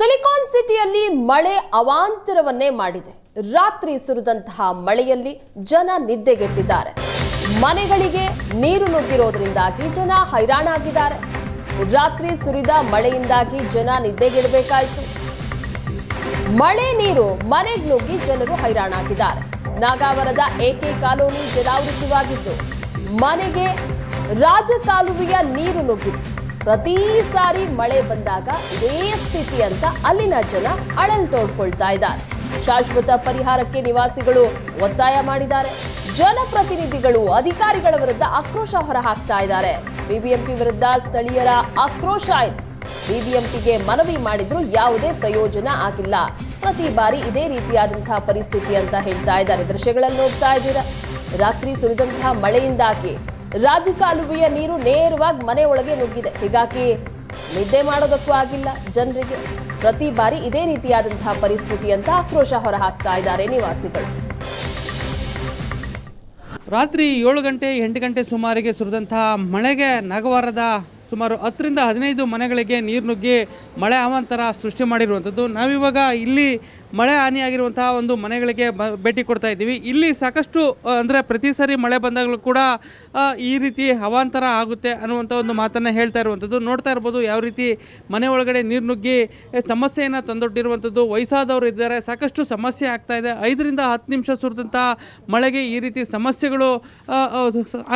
Silicon ಸಿಟಿಯಲ್ಲಿ ಮಳೆ ಅವಾಂತರವನ್ನೇ ಮಾಡಿದೆ. ರಾತ್ರಿ ಸುರಿದಂತಹ ಮಳೆಯಲ್ಲಿ ಜನ ನಿದ್ದೆಗೆಟ್ಟಿದ್ದಾರೆ. ಮನೆಗಳಿಗೆ ನೀರು ನುಗ್ಗಿರೋದ್ರಿಂದಾಗಿ ಜನ ಹೈರಾಣಾಗಿದ್ದಾರೆ. ರಾತ್ರಿ ಸುರಿದ ಮಳೆಯಿಂದಾಗಿ ಜನ ನಿದ್ದೆಗೆಡಬೇಕಾಯಿತು. ಮಳೆ ನೀರು ಮನೆಗೆ ನುಗ್ಗಿ ಜನರು ಹೈರಾಣಾಗಿದ್ದಾರೆ. ನಾಗಾವರದ ಎಕೆ ಕಾಲೋನಿ ಜಲಾವೃತವಾಗಿದ್ದು, ಮನೆಗೆ ರಾಜಕಾಲುವೆಯ ನೀರು ನುಗ್ಗಿದೆ. ಪ್ರತಿ ಸಾರಿ ಮಳೆ ಬಂದಾಗ ಇದೇ ಸ್ಥಿತಿ ಅಂತ ಅಲ್ಲಿನ ಜನ ಅಳಲ್ ತೋಡ್ಕೊಳ್ತಾ ಇದ್ದಾರೆ. ಶಾಶ್ವತ ಪರಿಹಾರಕ್ಕೆ ನಿವಾಸಿಗಳು ಒತ್ತಾಯ ಮಾಡಿದ್ದಾರೆ. ಜನಪ್ರತಿನಿಧಿಗಳು, ಅಧಿಕಾರಿಗಳ ವಿರುದ್ಧ ಆಕ್ರೋಶ ಹೊರಹಾಕ್ತಾ ಇದ್ದಾರೆ. ಬಿಬಿಎಂಪಿ ವಿರುದ್ಧ ಸ್ಥಳೀಯರ ಆಕ್ರೋಶ ಇದೆ. ಬಿಬಿಎಂಪಿಗೆ ಮನವಿ ಮಾಡಿದ್ರು ಯಾವುದೇ ಪ್ರಯೋಜನ ಆಗಿಲ್ಲ. ಪ್ರತಿ ಬಾರಿ ಇದೇ ರೀತಿಯಾದಂತಹ ಪರಿಸ್ಥಿತಿ ಅಂತ ಹೇಳ್ತಾ ಇದ್ದಾರೆ. ದೃಶ್ಯಗಳನ್ನು ನೋಡ್ತಾ ಇದ್ದೀರಾ? ರಾತ್ರಿ ಸುರಿದಂತಹ ಮಳೆಯಿಂದಾಗಿ ರಾಜಕಾಲುವೆಯ ನೀರು ನೇರವಾಗಿ ಮನೆ ಒಳಗೆ ನುಗ್ಗಿದೆ. ಹೀಗಾಗಿ ನಿದ್ದೆ ಮಾಡೋದಕ್ಕೂ ಆಗಿಲ್ಲ. ಜನರಿಗೆ ಪ್ರತಿ ಬಾರಿ ಇದೇ ರೀತಿಯಾದಂತಹ ಪರಿಸ್ಥಿತಿ ಅಂತ ಆಕ್ರೋಶ ಹೊರಹಾಕ್ತಾ ಇದ್ದಾರೆ ನಿವಾಸಿಗಳು. ರಾತ್ರಿ ಏಳು ಗಂಟೆ ಎಂಟು ಗಂಟೆ ಸುಮಾರಿಗೆ ಸುರಿದಂತಹ ಮಳೆಗೆ ನಾಗವಾರದ ಸುಮಾರು ಹತ್ತರಿಂದ ಹದಿನೈದು ಮನೆಗಳಿಗೆ ನೀರು ನುಗ್ಗಿ ಮಳೆ ಅವಾಂತರ ಸೃಷ್ಟಿ ಮಾಡಿರುವಂಥದ್ದು. ನಾವಿವಾಗ ಇಲ್ಲಿ ಮಳೆ ಹಾನಿಯಾಗಿರುವಂತಹ ಒಂದು ಮನೆಗಳಿಗೆ ಭೇಟಿ ಕೊಡ್ತಾ ಇದ್ದೀವಿ. ಇಲ್ಲಿ ಸಾಕಷ್ಟು ಅಂದರೆ ಪ್ರತಿ ಸಾರಿ ಮಳೆ ಬಂದಾಗಲೂ ಕೂಡ ಈ ರೀತಿ ಅವಾಂತರ ಆಗುತ್ತೆ ಅನ್ನುವಂಥ ಒಂದು ಮಾತನ್ನು ಹೇಳ್ತಾ ಇರುವಂಥದ್ದು. ನೋಡ್ತಾ ಇರ್ಬೋದು ಯಾವ ರೀತಿ ಮನೆ ಒಳಗಡೆ ನೀರು ನುಗ್ಗಿ ಸಮಸ್ಯೆಯನ್ನು ತಂದೊಡ್ಡಿರುವಂಥದ್ದು. ವಯಸ್ಸಾದವರು ಇದ್ದಾರೆ, ಸಾಕಷ್ಟು ಸಮಸ್ಯೆ ಆಗ್ತಾ ಇದೆ. ಐದರಿಂದ ಹತ್ತು ನಿಮಿಷ ಸುರಿದಂಥ ಮಳೆಗೆ ಈ ರೀತಿ ಸಮಸ್ಯೆಗಳು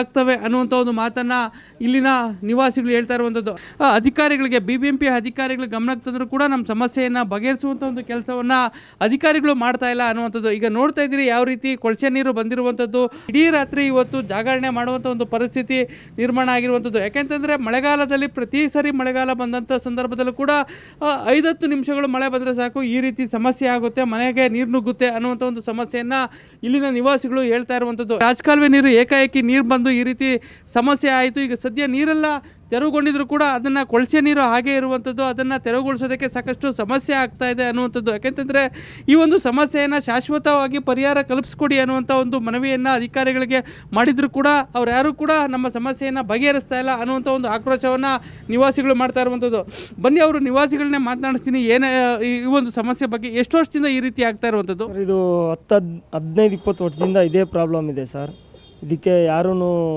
ಆಗ್ತವೆ ಅನ್ನುವಂಥ ಒಂದು ಮಾತನ್ನು ಇಲ್ಲಿನ ನಿವಾಸಿಗಳು ಹೇಳ್ತಾ ಇರುವಂಥದ್ದು ಅಧಿಕಾರಿಗಳಿಗೆ ಬಿ ಬಿ ಎಂ ಪಿ ಅಧಿಕಾರಿಗಳ ಗಮನಕ್ಕೆ ತಂದರೂ ಕೂಡ ನಮ್ಮ ಸಮಸ್ಯೆಯನ್ನು ಬಗೆಹರಿಸುವಂಥ ಒಂದು ಕೆಲಸವನ್ನು ಅಧಿಕಾರಿಗಳು ಮಾಡ್ತಾ ಇಲ್ಲ ಅನ್ನುವಂಥದ್ದು. ಈಗ ನೋಡ್ತಾ ಇದ್ದೀರಿ ಯಾವ ರೀತಿ ಕೊಳಚೆ ನೀರು ಬಂದಿರುವಂಥದ್ದು. ಇಡೀ ರಾತ್ರಿ ಇವತ್ತು ಜಾಗರಣೆ ಮಾಡುವಂಥ ಒಂದು ಪರಿಸ್ಥಿತಿ ನಿರ್ಮಾಣ ಆಗಿರುವಂಥದ್ದು. ಯಾಕೆಂತಂದರೆ ಮಳೆಗಾಲದಲ್ಲಿ ಪ್ರತಿ ಸರಿ ಮಳೆಗಾಲ ಬಂದಂಥ ಸಂದರ್ಭದಲ್ಲೂ ಕೂಡ ಐದತ್ತು ನಿಮಿಷಗಳು ಮಳೆ ಬಂದರೆ ಸಾಕು, ಈ ರೀತಿ ಸಮಸ್ಯೆ ಆಗುತ್ತೆ, ಮನೆಗೆ ನೀರು ನುಗ್ಗುತ್ತೆ ಅನ್ನುವಂಥ ಒಂದು ಸಮಸ್ಯೆಯನ್ನು ಇಲ್ಲಿನ ನಿವಾಸಿಗಳು ಹೇಳ್ತಾ ಇರುವಂಥದ್ದು. ರಾಜಕಾಲುವೆ ನೀರು ಏಕಾಏಕಿ ನೀರು ಬಂದು ಈ ರೀತಿ ಸಮಸ್ಯೆ ಆಯಿತು. ಈಗ ಸದ್ಯ ನೀರೆಲ್ಲ ತೆರವುಗೊಂಡಿದ್ರು ಕೂಡ ಅದನ್ನು ಕೊಳಚೆ ನೀರು ಹಾಗೆ ಇರುವಂಥದ್ದು ಅದನ್ನು ತೆರವುಗೊಳಿಸೋದಕ್ಕೆ ಸಾಕಷ್ಟು ಸಮಸ್ಯೆ ಆಗ್ತಾ ಇದೆ ಅನ್ನುವಂಥದ್ದು. ಯಾಕೆಂತಂದರೆ ಈ ಒಂದು ಸಮಸ್ಯೆಯನ್ನು ಶಾಶ್ವತವಾಗಿ ಪರಿಹಾರ ಕಲ್ಪಿಸ್ಕೊಡಿ ಅನ್ನುವಂಥ ಒಂದು ಮನವಿಯನ್ನು ಅಧಿಕಾರಿಗಳಿಗೆ ಮಾಡಿದರೂ ಕೂಡ ಅವ್ರು ಯಾರು ಕೂಡ ನಮ್ಮ ಸಮಸ್ಯೆಯನ್ನು ಬಗೆಹರಿಸ್ತಾ ಇಲ್ಲ ಅನ್ನುವಂಥ ಒಂದು ಆಕ್ರೋಶವನ್ನು ನಿವಾಸಿಗಳು ಮಾಡ್ತಾ ಇರುವಂಥದ್ದು. ಬನ್ನಿ ಅವರು ನಿವಾಸಿಗಳನ್ನೇ ಮಾತನಾಡಿಸ್ತೀನಿ. ಏನೇ, ಈ ಒಂದು ಸಮಸ್ಯೆ ಬಗ್ಗೆ ಎಷ್ಟು ವರ್ಷದಿಂದ ಈ ರೀತಿ ಆಗ್ತಾ ಇರುವಂಥದ್ದು? ಇದು ಹತ್ತು ಹದ್ ಹದಿನೈದು, ಇಪ್ಪತ್ತು ವರ್ಷದಿಂದ ಇದೇ ಪ್ರಾಬ್ಲಮ್ ಇದೆ ಸರ್. ಇದಕ್ಕೆ ಯಾರೂ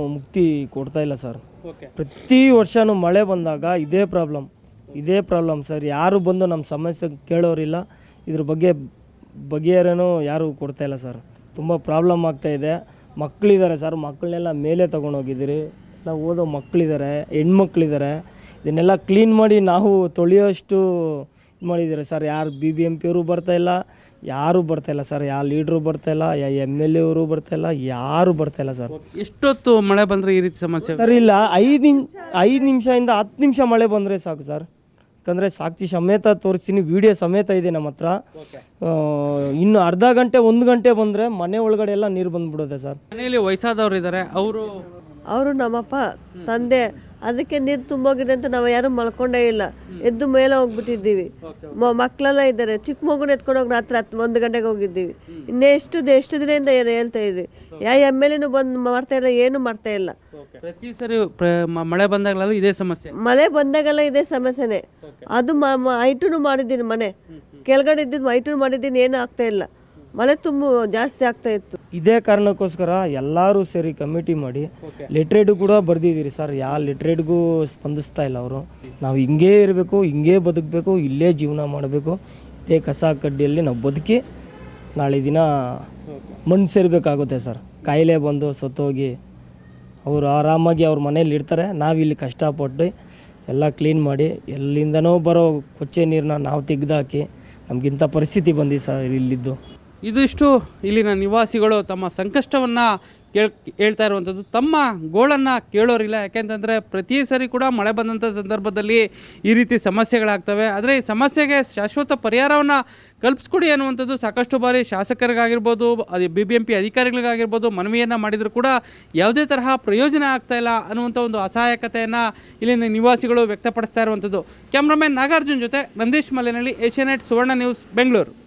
ಮುಕ್ತಿ ಕೊಡ್ತಾ ಇಲ್ಲ ಸರ್. ಓಕೆ. ಪ್ರತಿ ವರ್ಷವೂ ಮಳೆ ಬಂದಾಗ ಇದೇ ಪ್ರಾಬ್ಲಮ್ ಇದೇ ಪ್ರಾಬ್ಲಮ್ ಸರ್. ಯಾರು ಬಂದು ನಮ್ಮ ಸಮಸ್ಯೆ ಕೇಳೋರಿಲ್ಲ. ಇದ್ರ ಬಗ್ಗೆ ಬಗೆಹರೇನೂ ಯಾರು ಕೊಡ್ತಾ ಇಲ್ಲ ಸರ್. ತುಂಬ ಪ್ರಾಬ್ಲಮ್ ಆಗ್ತಾ ಇದೆ. ಮಕ್ಕಳಿದ್ದಾರೆ ಸರ್. ಮಕ್ಕಳನ್ನೆಲ್ಲ ಮೇಲೆ ತೊಗೊಂಡೋಗಿದ್ದೀರಿ. ಎಲ್ಲ ಓದೋ ಮಕ್ಕಳಿದ್ದಾರೆ ಹೆಣ್ಮಕ್ಳಿದ್ದಾರೆ. ಇದನ್ನೆಲ್ಲ ಕ್ಲೀನ್ ಮಾಡಿ ನಾವು ತೊಳೆಯೋಷ್ಟು ಇದು ಮಾಡಿದ್ದೀರಿ ಸರ್. ಯಾರು ಬಿ ಬಿ ಎಂ ಪಿಯವರು ಬರ್ತಾ ಇಲ್ಲ. ಯಾರೂ ಬರ್ತಾ ಇಲ್ಲ ಸರ್. ಯಾವ ಲೀಡ್ರು ಬರ್ತಾ ಇಲ್ಲ ಯಾ ಎಂ ಎಲ್ ಎವರು ಬರ್ತಾ ಇಲ್ಲ ಯಾರು ಬರ್ತಾ ಇಲ್ಲ ಸರ್. ಎಷ್ಟೊತ್ತು ಮಳೆ ಬಂದರೆ ಈ ರೀತಿ ಸಮಸ್ಯೆ ಸರ್ ಇಲ್ಲ ಐದು ನಿಮ್ ಐದು ನಿಮಿಷದಿಂದ ಹತ್ತು ನಿಮಿಷ ಮಳೆ ಬಂದರೆ ಸಾಕು ಸರ್. ಯಾಕಂದರೆ ಸಾಕ್ಷಿ ಸಮೇತ ತೋರಿಸ್ತೀನಿ ವಿಡಿಯೋ ಸಮೇತ ಇದೆ ನಮ್ಮ ಹತ್ರ. ಆ, ಇನ್ನು ಅರ್ಧ ಗಂಟೆ ಒಂದು ಗಂಟೆ ಬಂದರೆ ಮನೆ ಒಳಗಡೆ ಎಲ್ಲ ನೀರು ಬಂದ್ಬಿಡುತ್ತೆ ಸರ್. ಮನೆಯಲ್ಲಿ ವಯಸ್ಸಾದವ್ರು ಇದ್ದಾರೆ ಅವರು ಅವರು ನಮ್ಮಪ್ಪ ತಂದೆ ಅದಕ್ಕೆ ನೀರು ತುಂಬೋಗಿದೆ ಅಂತ ನಾವು ಯಾರು ಮಲ್ಕೊಂಡೇ ಇಲ್ಲ. ಎದ್ದು ಮೇಲೆ ಹೋಗ್ಬಿಟ್ಟಿದ್ದೀವಿ. ಮಕ್ಕಳೆಲ್ಲ ಇದ್ದಾರೆ. ಚಿಕ್ಕ ಮಗುನ ಎತ್ಕೊಂಡು ಹೋಗಿ ರಾತ್ರಿ ಹತ್ತು ಒಂದು ಗಂಟೆಗೆ ಹೋಗಿದ್ದೀವಿ. ಇನ್ನೆಷ್ಟು ಎಷ್ಟು ಎಷ್ಟು ದಿನದಿಂದ ಏನು ಹೇಳ್ತಾ ಇದ್ವಿ. ಯಾವ ಎಂ ಎಲ್ ಎನು ಬಂದು ಮಾಡ್ತಾ ಇಲ್ಲ ಏನು ಮಾಡ್ತಾ ಇಲ್ಲ. ಪ್ರತಿ ಸರಿ ಮಳೆ ಬಂದಾಗಲೂ ಇದೇ ಸಮಸ್ಯೆ. ಮಳೆ ಬಂದಾಗೆಲ್ಲ ಇದೇ ಸಮಸ್ಯೆನೇ. ಅದು ಮೈಟುನು ಮಾಡಿದ್ದೀನಿ ಮನೆ. ಕೆಳಗಡೆ ಇದ್ದಿದ್ದು ಮೈಟುನು ಮಾಡಿದ್ದೀನಿ ಏನು ಆಗ್ತಾ ಇಲ್ಲ. ಮಳೆ ತುಂಬ ಜಾಸ್ತಿ ಆಗ್ತಾ ಇತ್ತು. ಇದೇ ಕಾರಣಕ್ಕೋಸ್ಕರ ಎಲ್ಲರೂ ಸೇರಿ ಕಮಿಟಿ ಮಾಡಿ ಲಿಟ್ರೇಟ್ ಕೂಡ ಬರ್ದಿದ್ದೀರಿ ಸರ್. ಯಾವ ಲೆಟ್ರೇಡ್ಗೂ ಸ್ಪಂದಿಸ್ತಾ ಇಲ್ಲ ಅವರು. ನಾವು ಹಿಂಗೇ ಇರಬೇಕು ಹಿಂಗೇ ಬದುಕಬೇಕು ಇಲ್ಲೇ ಜೀವನ ಮಾಡಬೇಕು. ಇದೇ ಕಸ ಕಡ್ಡಿಯಲ್ಲಿ ನಾವು ಬದುಕಿ ನಾಳೆ ದಿನ ಮಣ್ಣು ಸೇರಬೇಕಾಗುತ್ತೆ ಸರ್. ಕಾಯಿಲೆ ಬಂದು ಸತ್ತೋಗಿ ಅವರು ಆರಾಮಾಗಿ ಅವ್ರ ಮನೇಲಿ ಇರ್ತಾರೆ. ನಾವಿಲ್ಲಿ ಕಷ್ಟಪಟ್ಟು ಎಲ್ಲ ಕ್ಲೀನ್ ಮಾಡಿ ಎಲ್ಲಿಂದನೋ ಬರೋ ಕೊಚ್ಚೆ ನೀರನ್ನ ನಾವು ತೆಗೆದಾಕಿ ನಮಗಿಂಥ ಪರಿಸ್ಥಿತಿ ಬಂದಿ ಸರ್ ಇಲ್ಲಿದ್ದು. ಇದಿಷ್ಟು ಇಲ್ಲಿನ ನಿವಾಸಿಗಳು ತಮ್ಮ ಸಂಕಷ್ಟವನ್ನು ಕೇಳ್, ಹೇಳ್ತಾ ಇರುವಂಥದ್ದು. ತಮ್ಮ ಗೋಳನ್ನು ಕೇಳೋರಿಲ್ಲ. ಯಾಕೆಂತಂದರೆ ಪ್ರತಿ ಸರಿ ಕೂಡ ಮಳೆ ಬಂದಂಥ ಸಂದರ್ಭದಲ್ಲಿ ಈ ರೀತಿ ಸಮಸ್ಯೆಗಳಾಗ್ತವೆ. ಆದರೆ ಈ ಸಮಸ್ಯೆಗೆ ಶಾಶ್ವತ ಪರಿಹಾರವನ್ನು ಕಲ್ಪಿಸ್ಕೊಡಿ ಅನ್ನುವಂಥದ್ದು ಸಾಕಷ್ಟು ಬಾರಿ ಶಾಸಕರಿಗಾಗಿರ್ಬೋದು, ಅದು ಬಿ ಬಿ ಎಂ ಪಿ ಅಧಿಕಾರಿಗಳಿಗಾಗಿರ್ಬೋದು, ಮನವಿಯನ್ನು ಮಾಡಿದರೂ ಕೂಡ ಯಾವುದೇ ತರಹ ಪ್ರಯೋಜನ ಆಗ್ತಾ ಇಲ್ಲ ಅನ್ನುವಂಥ ಒಂದು ಅಸಹಾಯಕತೆಯನ್ನು ಇಲ್ಲಿನ ನಿವಾಸಿಗಳು ವ್ಯಕ್ತಪಡಿಸ್ತಾ ಇರುವಂಥದ್ದು. ಕ್ಯಾಮ್ರಾಮನ್ ನಾಗಾರ್ಜುನ್ ಜೊತೆ ನಂದೀಶ್ ಮಲೆನಹಳ್ಳಿ ಏಷ್ಯಾನೆಟ್ ಸುವರ್ಣ ನ್ಯೂಸ್, ಬೆಂಗಳೂರು.